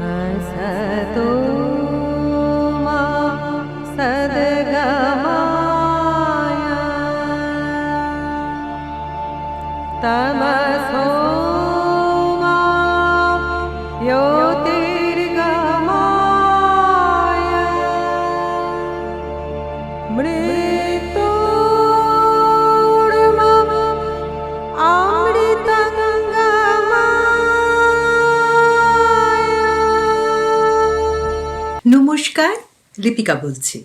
हसतो নমস্কার লিপিকা বলছি।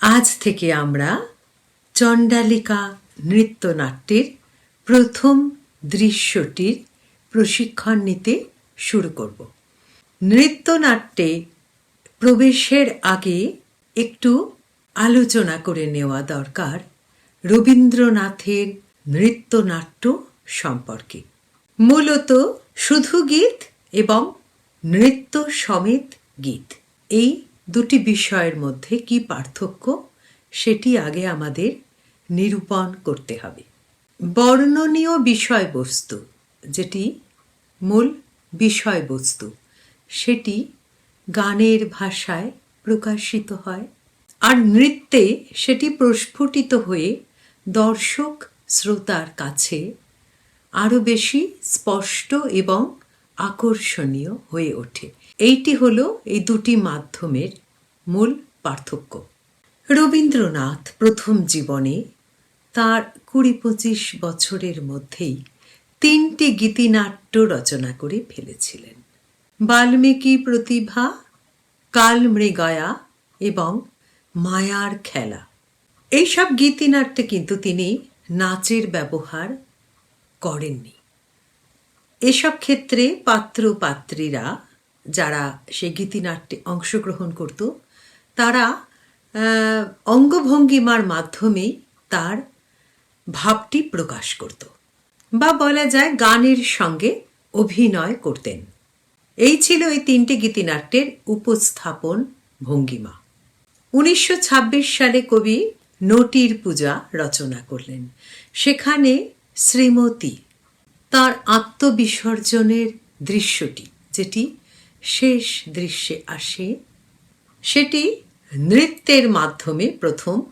আজ থেকে আমরা চণ্ডালিকা নৃত্যনাট্যের প্রথম দৃশ্যটির প্রশিক্ষণ নিতে শুরু করব। নৃত্যনাট্যে প্রবেশের আগে একটু আলোচনা করে নেওয়া দরকার রবীন্দ্রনাথের নৃত্যনাট্য সম্পর্কে। মূলত শুধু গীত এবং নৃত্য সমেত গীত, এই দুটি বিষয়ের মধ্যে কি পার্থক্য সেটি আগে আমাদের নিরূপণ করতে হবে। বর্ণনীয় বিষয়বস্তু যেটি মূল বিষয়বস্তু, সেটি গানের ভাষায় প্রকাশিত হয় আর নৃত্যে সেটি প্রস্ফুটিত হয়ে দর্শক শ্রোতার কাছে আরও বেশি স্পষ্ট এবং আকর্ষণীয় হয়ে ওঠে। এইটি হলো এই দুটি মাধ্যমের মূল পার্থক্য। রবীন্দ্রনাথ প্রথম জীবনে তার কুড়ি পঁচিশ বছরের মধ্যেই তিনটি গীতিনাট্য রচনা করে ফেলেছিলেন। বাল্মীকি প্রতিভা কালমৃগয়া এবং মায়ার খেলা। এইসব গীতিনাট্যে কিন্তু তিনি নাচের ব্যবহার করেননি। এসব ক্ষেত্রে পাত্র পাত্রীরা যারা সে গীতিনাট্যে অংশগ্রহণ করত, তারা অঙ্গভঙ্গিমার মাধ্যমেই তার ভাবটি প্রকাশ করত বা বলা যায় গানের সঙ্গে অভিনয় করতেন। এই ছিল এই তিনটি গীতিনাট্যের উপস্থাপন ভঙ্গিমা। উনিশশো ছাব্বিশ সালে কবি নটির পূজা রচনা করলেন। সেখানে শ্রীমতী তার আত্মবিসর্জনের দৃশ্যটি। যেটি শেষ দৃশ্যে আসে, সেটি নৃত্যের মাধ্যমে প্রথম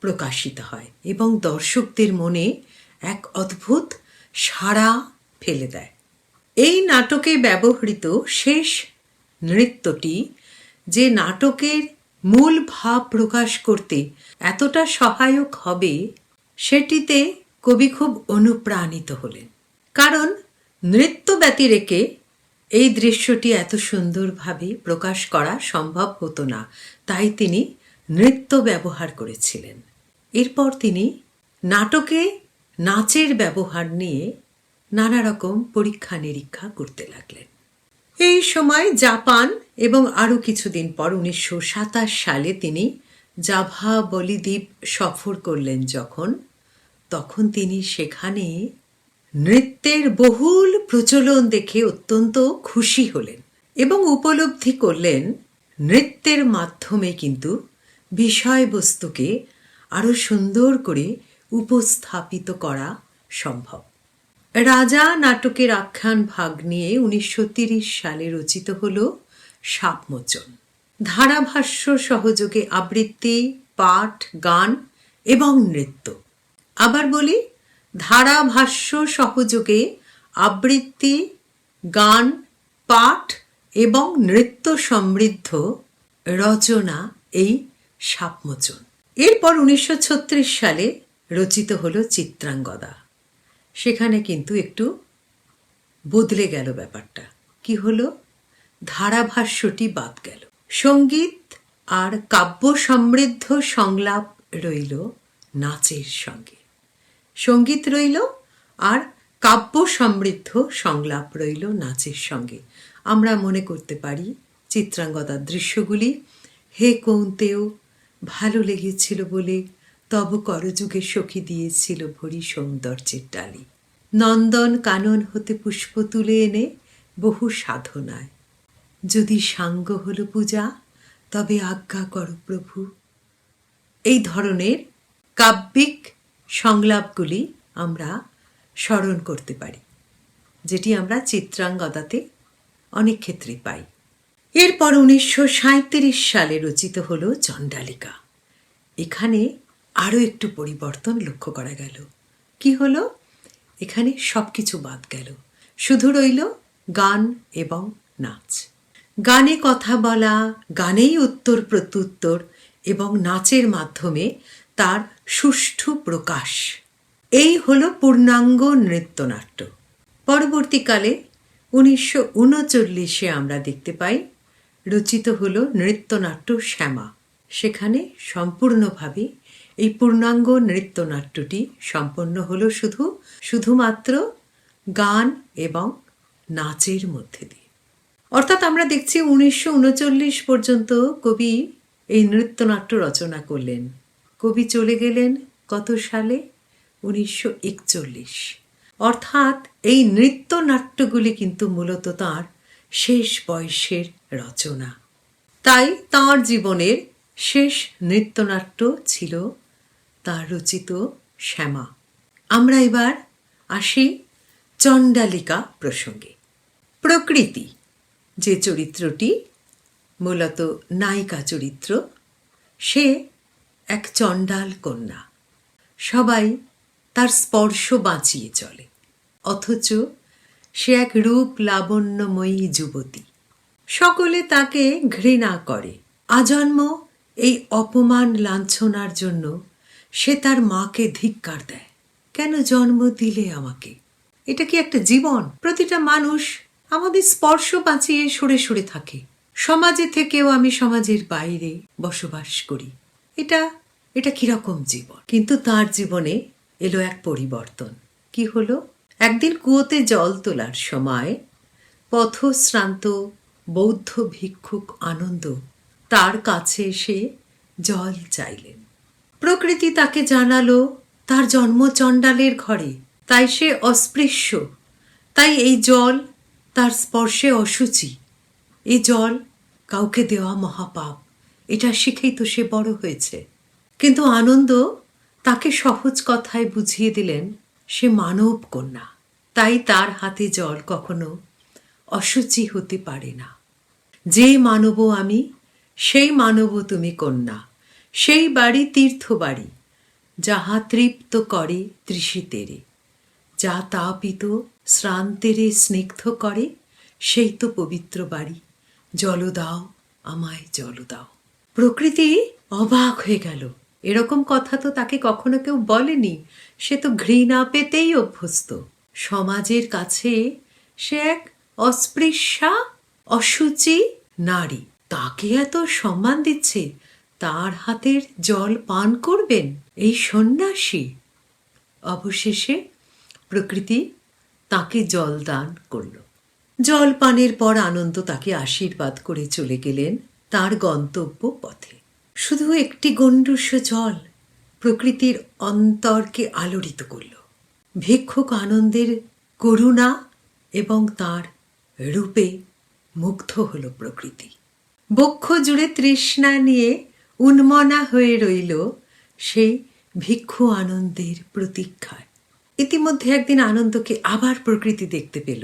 প্রকাশিত হয় এবং দর্শকদের মনে এক অদ্ভুত সাড়া ফেলে দেয়। এই নাটকে ব্যবহৃত শেষ নৃত্যটি যে নাটকের মূল ভাব প্রকাশ করতে এতটা সহায়ক হবে, সেটিতে কবি খুব অনুপ্রাণিত হলেন। কারণ নৃত্য ব্যতিরেকে এই দৃশ্যটি এত সুন্দরভাবে প্রকাশ করা সম্ভব হতো না। তাই তিনি নৃত্য ব্যবহার করেছিলেন। এরপর তিনি নাটকে নাচের ব্যবহার নিয়ে নানা রকম পরীক্ষা নিরীক্ষা করতে লাগলেন। এই সময় জাপান এবং আরও কিছুদিন পর উনিশশো সাতাশ সালে তিনি জাভা বলিদ্বীপ সফর করলেন যখন। তখন তিনি সেখানে নৃত্যের বহুল প্রচলন দেখে অত্যন্ত খুশি হলেন এবং উপলব্ধি করলেন নৃত্যের মাধ্যমে কিন্তু বিষয়বস্তুকে আরও সুন্দর করে উপস্থাপিত করা সম্ভব। রাজা নাটকের আখ্যান ভাগ নিয়ে উনিশশো সালে রচিত হল সাপমোচন। ধারাভাষ্য সহযোগে আবৃত্তি, পাঠ, গান এবং নৃত্য। আবার বলি ধারাভাষ্য সহযোগে আবৃত্তি, গান, পাঠ এবং নৃত্য সমৃদ্ধ রচনা এই সাপমোচন। এরপর উনিশশো ছত্রিশ সালে রচিত হলো চিত্রাঙ্গদা। সেখানে কিন্তু একটু বদলে গেল ব্যাপারটা। কি হলো? ধারাভাষ্যটি বাদ গেল। সংগীত আর কাব্য সমৃদ্ধ সংলাপ রইল নাচের সঙ্গে। সংগীত রইল আর কাব্য সমৃদ্ধ সংলাপ রইল নাচের সঙ্গে। আমরা মনে করতে পারি চিত্রাঙ্গদার দৃশ্যগুলি, হে কৌন্তেও ভালো লেগেছিল বলে তব করযুগে সখী দিয়েছিল ভরি সৌন্দর্যের ডালি। নন্দন কানন হতে পুষ্প তুলে এনে বহু সাধনায়। যদি সাঙ্গ হল পূজা, তবে আজ্ঞা কর প্রভু। এই ধরনের কাব্যিক সংলাপগুলি আমরা স্মরণ করতে পারি, যেটি আমরা চিত্রাঙ্গদাতে অনেক ক্ষেত্রে পাই। এরপর উনিশশো সালে রচিত হল চণ্ডালিকা। এখানে আরও একটু পরিবর্তন লক্ষ্য করা গেল। কি হলো? এখানে সব কিছু বাদ গেল। শুধু রইল গান এবং নাচ। গানে কথা বলা, গানেই উত্তর প্রত্যুত্তর এবং নাচের মাধ্যমে তার সুষ্ঠু প্রকাশ। এই হল পূর্ণাঙ্গ নৃত্যনাট্য। পরবর্তীকালে উনিশশো উনচল্লিশে আমরা দেখতে পাই, রচিত হল নৃত্যনাট্য শ্যামা। সেখানে সম্পূর্ণভাবে এই পূর্ণাঙ্গ নৃত্যনাট্যটি সম্পন্ন হল শুধু, শুধুমাত্র গান এবং নাচের মধ্যে দিয়ে। অর্থাৎ আমরা দেখছি উনিশশো উনচল্লিশ পর্যন্ত কবি এই নৃত্যনাট্য রচনা করলেন। কবি চলে গেলেন কত সালে? উনিশশো একচল্লিশ। অর্থাৎ এই নৃত্যনাট্যগুলি কিন্তু মূলত তার শেষ বয়সের রচনা। তাই তার জীবনের শেষ নৃত্যনাট্য ছিল তার রচিত শ্যামা। আমরা এবার আসি চণ্ডালিকা প্রসঙ্গে। প্রকৃতি, যে চরিত্রটি মূলত নায়িকা চরিত্র, সে এক চণ্ডাল কন্যা। সবাই তার স্পর্শ বাঁচিয়ে চলে। অথচ সে এক রূপ লাবণ্যময়ী যুবতী। সকলে তাকে ঘৃণা করে। আজন্ম এই অপমান লাঞ্ছনার জন্য সে তার মাকে ধিক্কার দেয়। কেন জন্ম দিলে আমাকে? এটা কি একটা জীবন? প্রতিটা মানুষ আমাদের স্পর্শ বাঁচিয়ে সরে সরে থাকে। সমাজে থেকেও আমি সমাজের বাইরে বসবাস করি। এটা এটা কীরকম জীবন? কিন্তু তার জীবনে এলো এক পরিবর্তন। কি হলো? একদিন কুয়োতে জল তোলার সময় পথশ্রান্ত বৌদ্ধ ভিক্ষুক আনন্দ তার কাছে এসে জল চাইলেন। প্রকৃতি তাকে জানালো, তার জন্ম চণ্ডালের ঘরে। তাই সে অস্পৃশ্য। তাই এই জল তার স্পর্শে অসুচি এই জল কাউকে দেওয়া মহাপাপ। এটা শিখেই তো সে বড় হয়েছে। কিন্তু আনন্দ তাকে সহজ কথায় বুঝিয়ে দিলেন, সে মানব কন্যা। তাই তার হাতে জল কখনো অসুচি হতে পারে না। যে মানব আমি, সেই মানব তুমি কন্যা। সেই বাড়ি তীর্থ বাড়ি যাহা তৃপ্ত করে তৃষিতেরে যা তাপিত শ্রান্তেরে স্নিগ্ধ করে, সেই তো পবিত্র বাড়ি। জল দাও, আমায় জল দাও। প্রকৃতি অবাক হয়ে গেল। এরকম কথা তো তাকে কখনো কেউ বলেনি। সে তো ঘৃণা পেতেই অভ্যস্ত। সমাজের কাছে সে এক অস্পৃশ্যা অসুচি নারী। তাকে এত সম্মান দিচ্ছে, তার হাতের জল পান করবেন এই সন্ন্যাসী। অবশেষে প্রকৃতি তাকে জল দান করল। জল পানের পর আনন্দ তাকে আশীর্বাদ করে চলে গেলেন। তার গন্তব্য পথে। শুধু একটি গণ্ডুষ জল প্রকৃতির অন্তরকে আলোড়িত করল। ভিক্ষুক আনন্দের করুণা এবং তার রূপে মুগ্ধ হল প্রকৃতি। বক্ষ জুড়ে তৃষ্ণা নিয়ে উন্মনা হয়ে রইল সেই ভিক্ষু আনন্দের প্রতীক্ষায়। ইতিমধ্যে একদিন আনন্দকে আবার প্রকৃতি দেখতে পেল।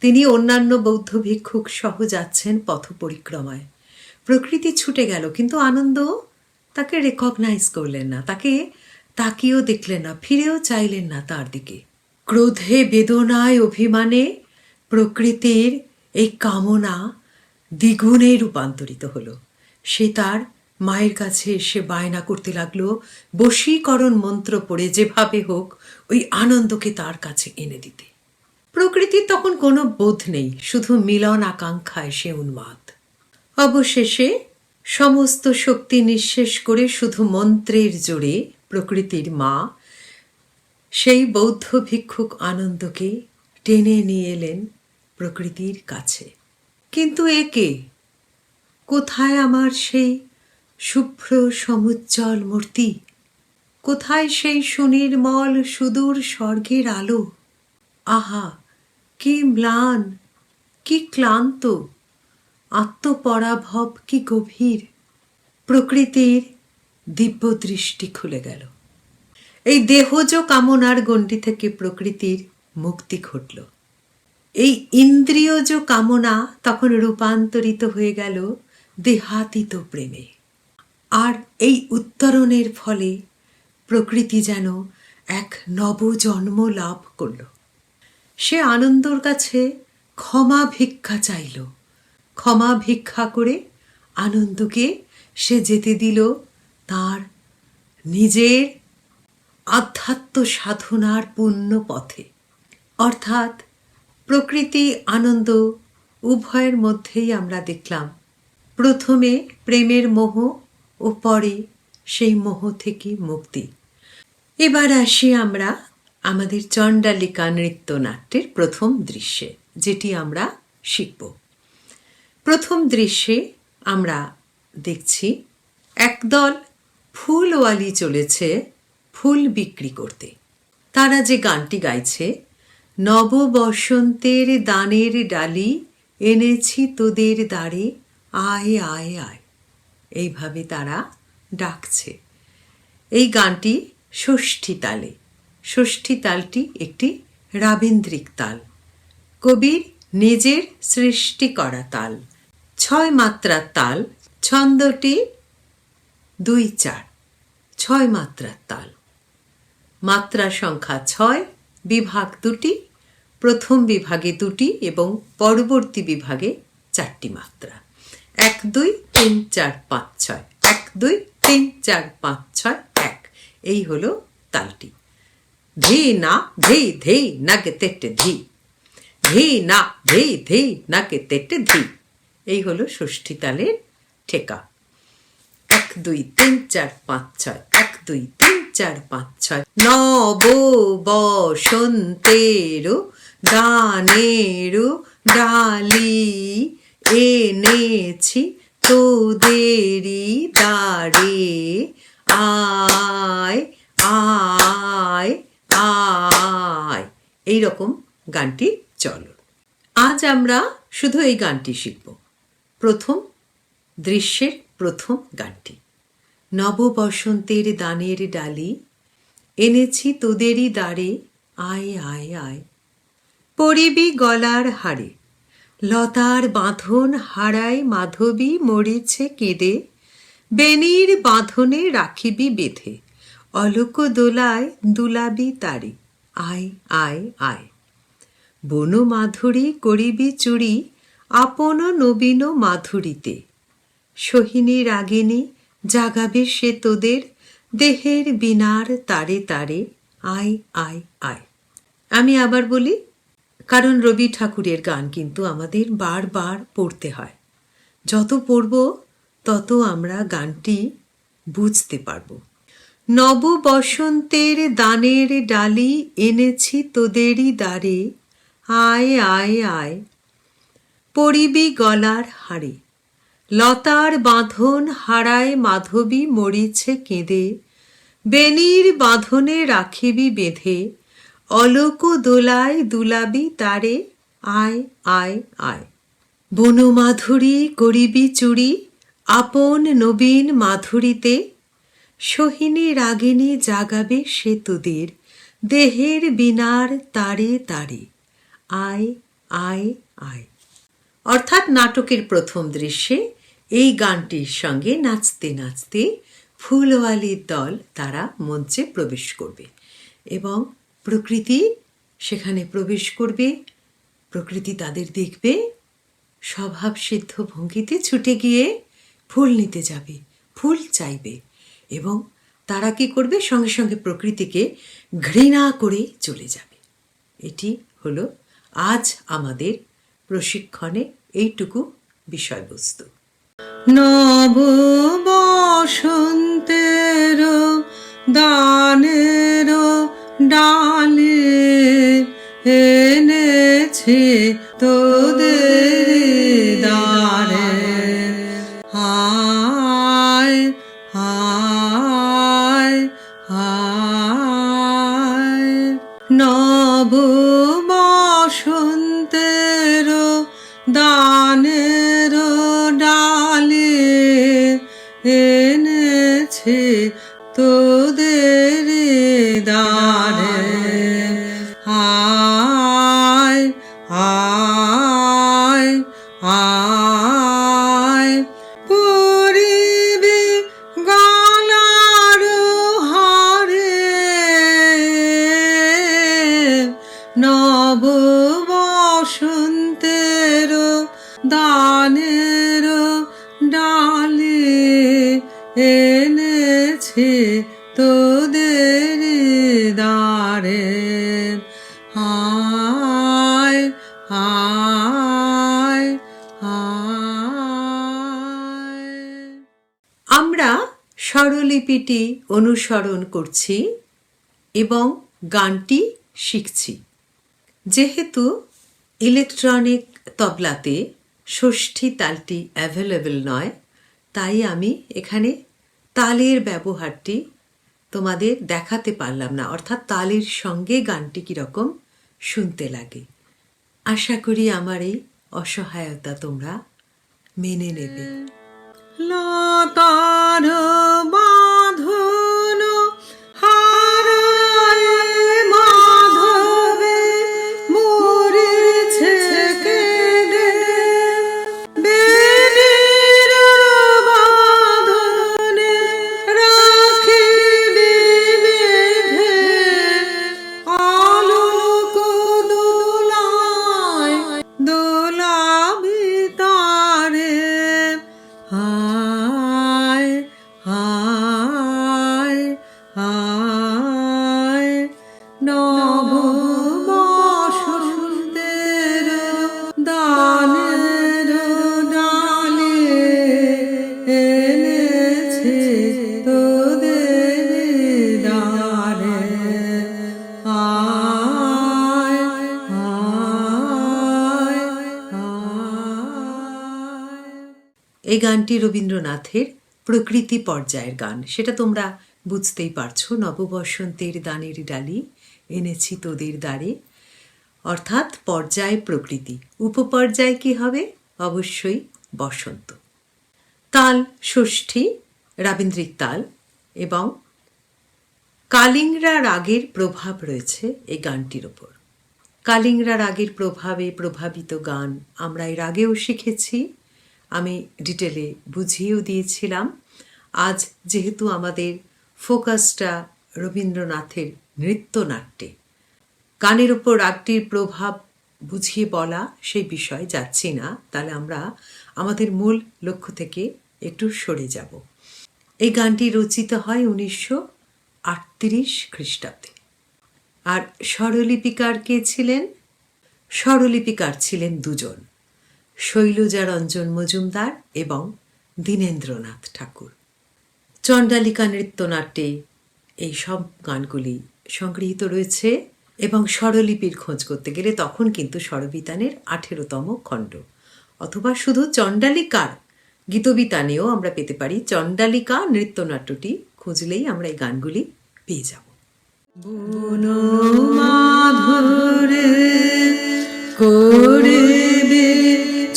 তিনি অন্যান্য বৌদ্ধ ভিক্ষুক সহ যাচ্ছেন পথ পরিক্রমায় প্রকৃতি ছুটে গেল, কিন্তু আনন্দ তাকে রেকগনাইজ করলেন না, তাকে তাকিয়েও দেখলেন না, ফিরেও চাইলেন না তার দিকে। ক্রোধে, বেদনায়, অভিমানে প্রকৃতির এই কামনা দ্বিগুণে রূপান্তরিত হলো। সে তার মায়ের কাছে এসে বায়না করতে লাগল, বশীকরণ মন্ত্র পড়ে যেভাবে হোক ওই আনন্দকে তার কাছে এনে দিতে। প্রকৃতির তখন কোনো বোধ নেই, শুধু মিলন আকাঙ্ক্ষায় সে উন্মাদ। অবশেষে সমস্ত শক্তি নিঃশেষ করে শুধু মন্ত্রের জোরে প্রকৃতির মা, সেই বৌদ্ধ ভিক্ষুক আনন্দকে টেনে নিয়ে এলেন প্রকৃতির কাছে। কিন্তু একে কোথায় আমার সেই শুভ্র সমুজ্জ্বল মূর্তি? কোথায় সেই সুনির্মল সুদূর স্বর্গের আলো? আহা, কি ম্লান, কি ক্লান্ত! আত্মপরাভব কি গভীর? প্রকৃতির দিব্য দৃষ্টি খুলে গেল। এই দেহজ কামনার গণ্ডি থেকে প্রকৃতির মুক্তি ঘটল। এই ইন্দ্রিয়জ কামনা তখন রূপান্তরিত হয়ে গেল দেহাতীত প্রেমে। আর এই উত্তরণের ফলে প্রকৃতি যেন এক নবজন্ম লাভ করল। সে আনন্দর কাছে ক্ষমা ভিক্ষা চাইল। ক্ষমা ভিক্ষা করে আনন্দকে সে যেতে দিল তার নিজের আধ্যাত্ম সাধনার পূর্ণ পথে। অর্থাৎ প্রকৃতি আনন্দ উভয়ের মধ্যেই আমরা দেখলাম। প্রথমে প্রেমের মোহ ও পরে সেই মোহ থেকে মুক্তি। এবার আসি আমরা আমাদের চণ্ডালিকা নৃত্যনাট্যের প্রথম দৃশ্যে, যেটি আমরা শিখব। প্রথম দৃশ্যে আমরা দেখছি, একদল ফুলওয়ালি চলেছে ফুল বিক্রি করতে। তারা যে গানটি গাইছে নব বসন্তের দানের ডালি এনেছি তোদের দ্বারে, আয় আয় আয়। এইভাবে তারা ডাকছে। এই গানটি ষষ্ঠী তালে। ষষ্ঠী তালটি একটি রাবীন্দ্রিক তাল। কবির নিজের সৃষ্টি করা তাল। ছয় মাত্রার তাল, ছন্দটি দুই চার। ছয় মাত্রার তাল। মাত্রা সংখ্যা ছয়, বিভাগ দুটি, প্রথম বিভাগে দুটি এবং পরবর্তী বিভাগে চারটি মাত্রা। এক, দুই, তিন, চার, পাঁচ, ছয়। এক, দুই, তিন, চার, পাঁচ, ছয়, এক। এই হলো তালটি। ধি, না, ধি ধি নাকে তেটে, ধি। ধি, না, ধি ধি নাকে তেটে, ধি। এই হলো ষষ্ঠী তালের ঠেকা। এক, দুই, তিন, চার, পাঁচ, ছয়। এক, দুই, তিন, চার, পাঁচ, ছয়। নব বসন্তেরো দানেরো ডালি এনেছি তোদেরই দাঁড়ে আয় আয় আয়। এইরকম গানটি চলো। আজ আমরা শুধু এই গানটি শিখব। প্রথম দৃশ্যের প্রথম গানটি। নববসন্তের দানের ডালি, এনেছি তোদেরই দ্বারে, আয় আয় আয়। পরিবি গলার হাড়ে, লতার বাঁধন হারায় মাধবী মরিছে কেঁদে বেনির বাঁধনে রাখিবি বেঁধে, অলোক দোলায় দুলাবি তারে, আয় আয় আয়। বন মাধুরী করিবি চুরি আপন নবীন মাধুরীতে। সোহিনী রাগিনী জাগাবে সে তোদের, দেহের বিনার তারে তারে, আয় আয় আয়। আমি আবার বলি, কারণ রবি ঠাকুরের গান কিন্তু আমাদের বারবার পড়তে হয়। যত পড়ব, তত আমরা গানটি বুঝতে পারব। নব বসন্তের দানের ডালি এনেছি তোদেরই দ্বারে। আয় আয় আয় পরিবি গলার হাড়ে। লতার বাঁধন হারায় মাধবী মরিছে কেঁদে। বেনির বাঁধনে রাখিবি বেঁধে। অলোক দোলায় দুলাবি তারে। আয় আয় আয়। বনমাধুরী করিবি চুরি। আপন নবীন মাধুরীতে। সোহিনী রাগিনী জাগাবে সে তোদের। দেহের বিনার তারে তারে। আয় আয় আয়। অর্থাৎ নাটকের প্রথম দৃশ্যে এই গানটির সঙ্গে নাচতে নাচতে ফুলওয়ালির দল তারা মঞ্চে প্রবেশ করবে এবং প্রকৃতি সেখানে প্রবেশ করবে। প্রকৃতি তাদের দেখবে, স্বভাব সিদ্ধ ভঙ্গিতে ছুটে গিয়ে ফুল নিতে যাবে, ফুল চাইবে এবং তারা কি করবে? সঙ্গে সঙ্গে প্রকৃতিকে ঘৃণা করে চলে যাবে। এটি হলো আজ আমাদের প্রশিক্ষণে এইটুকু বিষয়বস্তু। নব বসন্তের দানের ডালে এনেছে তোদের এনেছে তোদের দারে। হায় আমরা স্বরলিপিটি অনুসরণ করছি এবং গানটি শিখছি। যেহেতু ইলেকট্রনিক তবলাতে ষষ্ঠী তালটি অ্যাভেলেবেল নয়, তাই আমি এখানে তালের ব্যবহারটি তোমাদের দেখাতে পারলাম না, অর্থাৎ তালের সঙ্গে গানটি কীরকম শুনতে লাগে। আশা করি আমার এই অসহায়তা তোমরা মেনে নেবে। লতার বাঁধন গানটি রবীন্দ্রনাথের প্রকৃতি পর্যায়ের গান। সেটা তোমরা বুঝতেই পারছ। নববসন্তের দানের ডালি এনেছি তোদের দ্বারে। অর্থাৎ পর্যায় প্রকৃতি। উপপর্যায় কি হবে? অবশ্যই বসন্ত। তাল, ষষ্ঠী, রাবীন্দ্রিক তাল এবং কালিংরা রাগের প্রভাব রয়েছে এই গানটির ওপর। কালিংরা রাগের প্রভাবে প্রভাবিত গান আমরা এর আগেও শিখেছি। আমি ডিটেলে বুঝিয়েও দিয়েছিলাম। আজ যেহেতু আমাদের ফোকাসটা রবীন্দ্রনাথের নৃত্যনাট্যে। গানের ওপর রাগটির প্রভাব বুঝিয়ে বলা সেই বিষয়ে যাচ্ছি না। তাহলে আমরা আমাদের মূল লক্ষ্য থেকে একটু সরে যাব। এই গানটি রচিত হয় উনিশশো আটত্রিশ খ্রিস্টাব্দে। আর স্বরলিপিকার কে ছিলেন? স্বরলিপিকার ছিলেন দুজন। শৈলজা রঞ্জন মজুমদার এবং দীনেন্দ্রনাথ ঠাকুর। চণ্ডালিকা নৃত্যনাট্যে এই সব গানগুলি সংগৃহীত রয়েছে এবং স্বরলিপির খোঁজ করতে গেলে তখন কিন্তু স্বরবিতানের আঠেরোতম খণ্ড। অথবা শুধু চণ্ডালিকার গীতবিতানেও আমরা পেতে পারি চণ্ডালিকা নৃত্যনাট্যটি। খুঁজলেই আমরা এই গানগুলি পেয়ে যাব। বুনো মাধুরে করিবে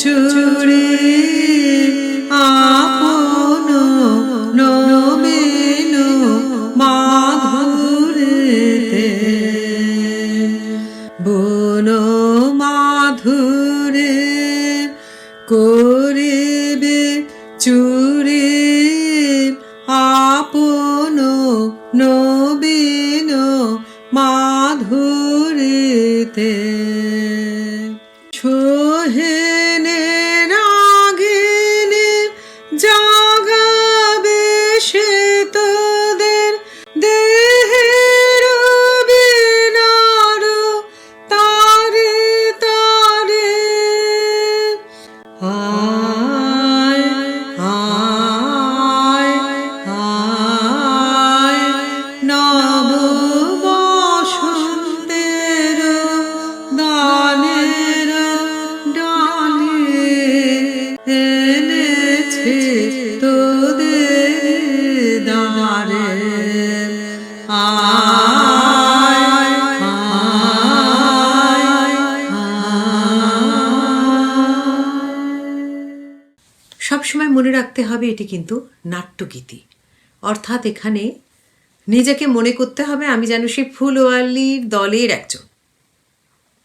চুরি এটি কিন্তু নাট্যগীতি। অর্থাৎ এখানে নিজেকে মনে করতে হবে আমি যেন সেই ফুলওয়ালির দলের একজন।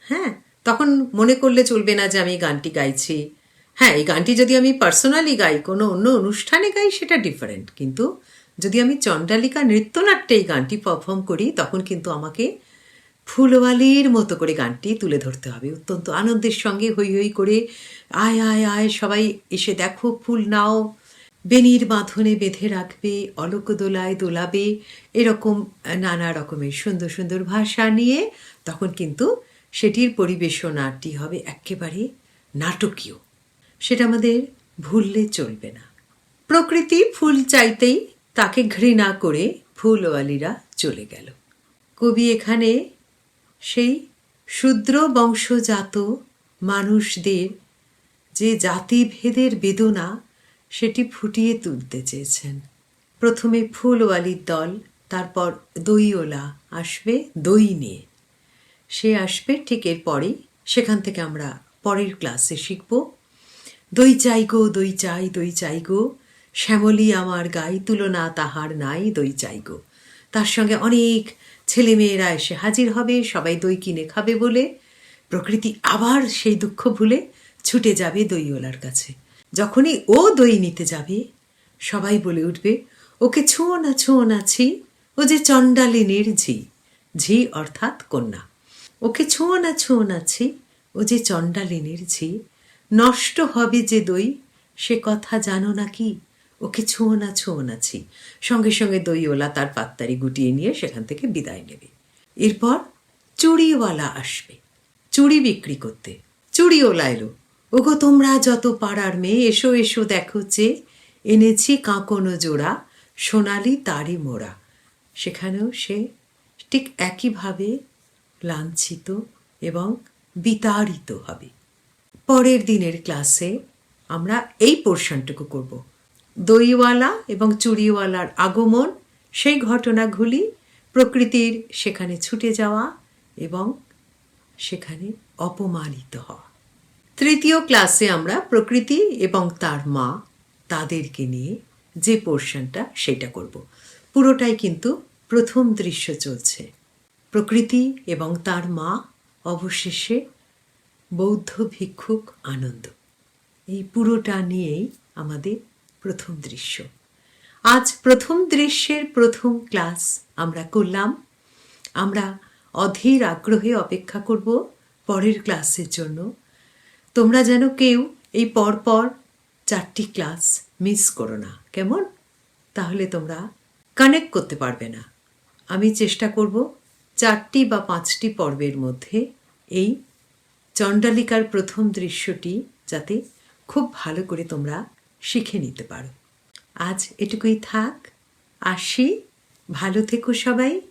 হ্যাঁ তখন মনে করলে চলবে না যে আমি গানটি গাইছি। হ্যাঁ এই গানটি যদি আমি পার্সোনালি গাই, কোনো অন্য অনুষ্ঠানে গাই, সেটা ডিফারেন্ট কিন্তু যদি আমি চণ্ডালিকা নৃত্যনাট্যে এই গানটি পারফর্ম করি, তখন কিন্তু আমাকে ফুলওয়ালির মতো করে গানটি তুলে ধরতে হবে। অত্যন্ত আনন্দের সঙ্গে হই হই করে আয় আয় আয় সবাই এসে দেখো, ফুল নাও। বেনির বাঁধনে বেঁধে রাখবে, অলোক দোলায় দোলাবে, এরকম নানা রকমের সুন্দর সুন্দর ভাষা নিয়ে তখন কিন্তু সেটির পরিবেশনাটি হবে একেবারে নাটকীয়। সেটা আমাদের ভুললে চলবে না। প্রকৃতি ফুল চাইতেই তাকে ঘৃণা করে ফুলওয়ালিরা চলে গেল। কবি এখানে সেই শূদ্র বংশজাত মানুষদের যে জাতিভেদের বেদনা সেটি ফুটিয়ে তুলতে চেয়েছেন। প্রথমে ফুলওয়ালির দল, তারপর দইওলা আসবে দই নিয়ে। সে আসবে ঠিক এরপরেই সেখান থেকে আমরা পরের ক্লাসে শিখব। দই চাই গো, দই চাই দই চাই গো, শ্যামলি আমার গাই, তুলনা তাহার নাই, দই চাই গো। তার সঙ্গে অনেক ছেলেমেয়েরা এসে হাজির হবে, সবাই দই কিনে খাবে বলে। প্রকৃতি আবার সেই দুঃখ ভুলে ছুটে যাবে দইওয়ালার কাছে। যখনই ও দই নিতে যাবে, সবাই বলে উঠবে, ওকে ছুঁয়ো না ছুঁয়ো না, ছি। ও যে চণ্ডালিনীর ঝি। ঝি অর্থাৎ কন্যা। ওকে ছুঁয়ো না ছুঁয়ো না, ছি। ও যে চণ্ডালিনীর ঝি। নষ্ট হবে যে দই, সে কথা জানো না কি? ওকে ছুঁয়ো না ছুঁয়ো না, ছি। সঙ্গে সঙ্গে দইওয়ালা তার পাত্তারি গুটিয়ে নিয়ে সেখান থেকে বিদায় নেবে। এরপর চুড়িওয়ালা আসবে। চুড়ি বিক্রি করতে। চুড়িওয়ালা এলো। ওগো, তোমরা যত পাড়ার মেয়ে, এসো এসো, দেখো যে এনেছি কাঁকনো জোড়া, সোনালি তারি মোড়া। সেখানেও সে ঠিক একইভাবে লাঞ্ছিত এবং বিতাড়িত হবে। পরের দিনের ক্লাসে আমরা এই পোর্শনটুকু করব। দইওয়ালা এবং চুড়িওয়ালার আগমন, সেই ঘটনাগুলি, প্রকৃতির সেখানে ছুটে যাওয়া এবং সেখানে অপমানিত হওয়া। তৃতীয় ক্লাসে আমরা প্রকৃতি এবং তার মা তাদেরকে নিয়ে যে পোর্শনটা সেটা করব। পুরোটাই কিন্তু প্রথম দৃশ্য চলছে। প্রকৃতি এবং তার মা অবশেষে বৌদ্ধ ভিক্ষুক আনন্দ। এই পুরোটা নিয়েই আমাদের প্রথম দৃশ্য। আজ প্রথম দৃশ্যের প্রথম ক্লাস আমরা করলাম। আমরা অধীর আগ্রহে অপেক্ষা করব পরের ক্লাসের জন্য। তোমরা যেন কেউ এই পরপর চারটি ক্লাস মিস করো না। কেমন? তাহলে তোমরা কানেক্ট করতে পারবে না। আমি চেষ্টা করব চারটি বা পাঁচটি পর্বের মধ্যে এই চণ্ডালিকার প্রথম দৃশ্যটি যাতে খুব ভালো করে তোমরা শিখে নিতে পারো। আজ এটুকুই থাক। আসি। ভালো থেকো সবাই।